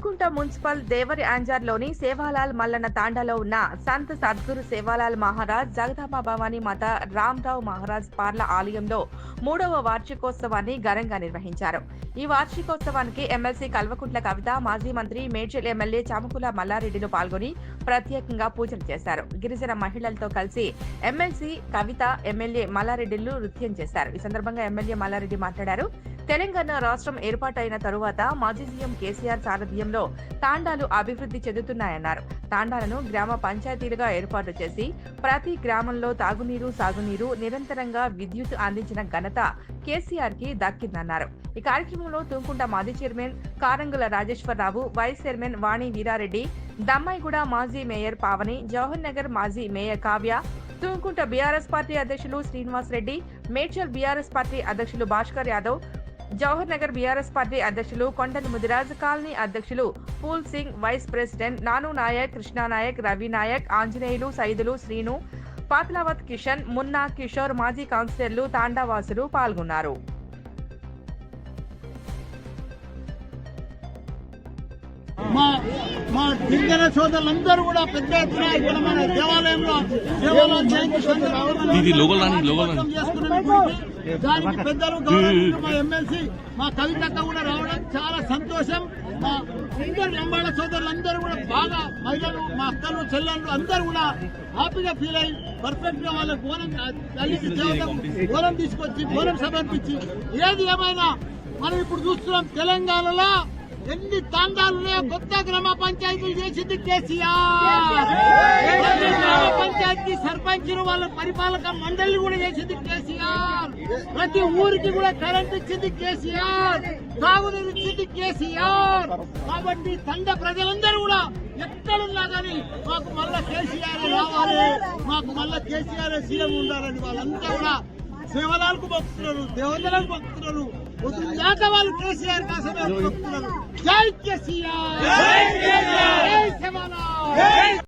Tumkunta municipal దేవరి అంజార్లోని సేవాలాల్ మల్లన్న తాండాలో ఉన్న సంత్ సద్గురు సేవాలాల్ మహారాజ్ జగదాంబ భవానీ మాత రామ్రావు మహారాజ్ పార్ల ఆలయంలో మూడవ వార్షికోత్సవాన్ని ఘనంగా నిర్వహించారు. ఈ వార్షికోత్సవానికి ఎమ్మెల్సీ కల్వకుంట్ల కవిత మాజీ మంత్రి మేడ్చల్ ఎమ్మెల్యే చామకుల మల్లారెడ్డిలు పాల్గొని ప్రత్యేకంగా పూజలు చేశారు. గిరిజన మహిళలతో కలిసి ఎమ్మెల్సీ కవిత ఎమ్మెల్యే మల్లారెడ్డిలు నృత్యం చేశారు. ఈ సందర్భంగా ఎమ్మెల్యే మల్లారెడ్డి మాట్లాడారు. తెలంగాణ రాష్ట్రం ఏర్పాటైన తరువాత మాజీ సీఎం కేసీఆర్ సారథ్యం సారథ్యంలో తాండాలు అభివృద్ధి చెందుతున్నాయన్నారు. తాండాలను గ్రామ పంచాయతీలుగా ఏర్పాటు చేసి ప్రతి గ్రామంలో తాగునీరు సాగునీరు నిరంతరంగా విద్యుత్ అందించిన ఘనత కేసీఆర్కి దక్కిందన్నారు. ఈ కార్యక్రమంలో తుంకుంట మాజీ chairman Karangula Rajeshwararao vice chairman Vani Veerareddy Dammaiguda మాజీ మేయర్ పావని జవహర్ నగర్ మాజీ mayor Kavya Thumkunta BRS party అధ్యక్షులు శ్రీనివాస్ రెడ్డి మేడ్చల్ బీఆర్ఎస్ పార్టీ అధ్యక్షులు భాస్కర్ యాదవ్ జవహర్ నగర్ బీఆర్ఎస్ పార్టీ అధ్యక్షులు కొండని ముదిరాజ్ కాలనీ అధ్యక్షులు పూల్ సింగ్ వైస్ ప్రెసిడెంట్ నాను నాయక్ కృష్ణా నాయక్ రవి నాయక్ ఆంజనేయులు సైదులు శ్రీను పాత్లావత్ కిషన్ మున్నా కిషోర్ మాజీ కౌన్సిలర్లు తాండావాసులు పాల్గొన్నారు మా మా గిరిజన సోదరులందరూ కూడా పెద్ద ఎత్తున ఇక్కడ మన దేవాలయంలో దేవాలయం చేసుకున్నాం. దానికి పెద్దలు గౌరవించిన మా ఎమ్మెల్సీ మా కవితక్క కూడా రావడం చాలా సంతోషం. మా అందరు లంబాడ సోదరులందరూ కూడా బాగా మహిళలు మా అక్కలు చెల్లెళ్ళు అందరూ కూడా హ్యాపీగా ఫీల్ అయ్యి పర్ఫెక్ట్గా వాళ్ళ బోనం తల్లికి దేవతకు బోనం తీసుకొచ్చి బోనం సమర్పించి ఏది ఏమైనా మనం ఇప్పుడు చూస్తున్నాం తెలంగాణలో ఎన్ని తాండాలున్నాయో కొత్త గ్రామ పంచాయతీలు చేసింది కేసీఆర్ గ్రామ పంచాయతీ సర్పంచులు వాళ్ళ పరిపాలక మండలి కూడా చేసింది కేసీఆర్ ప్రతి ఊరికి కూడా కరెంట్ ఇచ్చింది కేసీఆర్ తాగునీరు ఇచ్చింది కేసీఆర్ కాబట్టి తండ ప్రజలందరూ కూడా ఎక్కడున్నా కానీ మాకు మళ్ళా కేసీఆర్ రావాలి మాకు మళ్ళా కేసీఆర్ సీఎం ఉండాలని వాళ్ళంతా కూడా సేవలాలకు భక్తున్నారు దేవతలకు భక్తున్నారు దాకా వాళ్ళు కేసీఆర్ జై కేసీఆర్! జై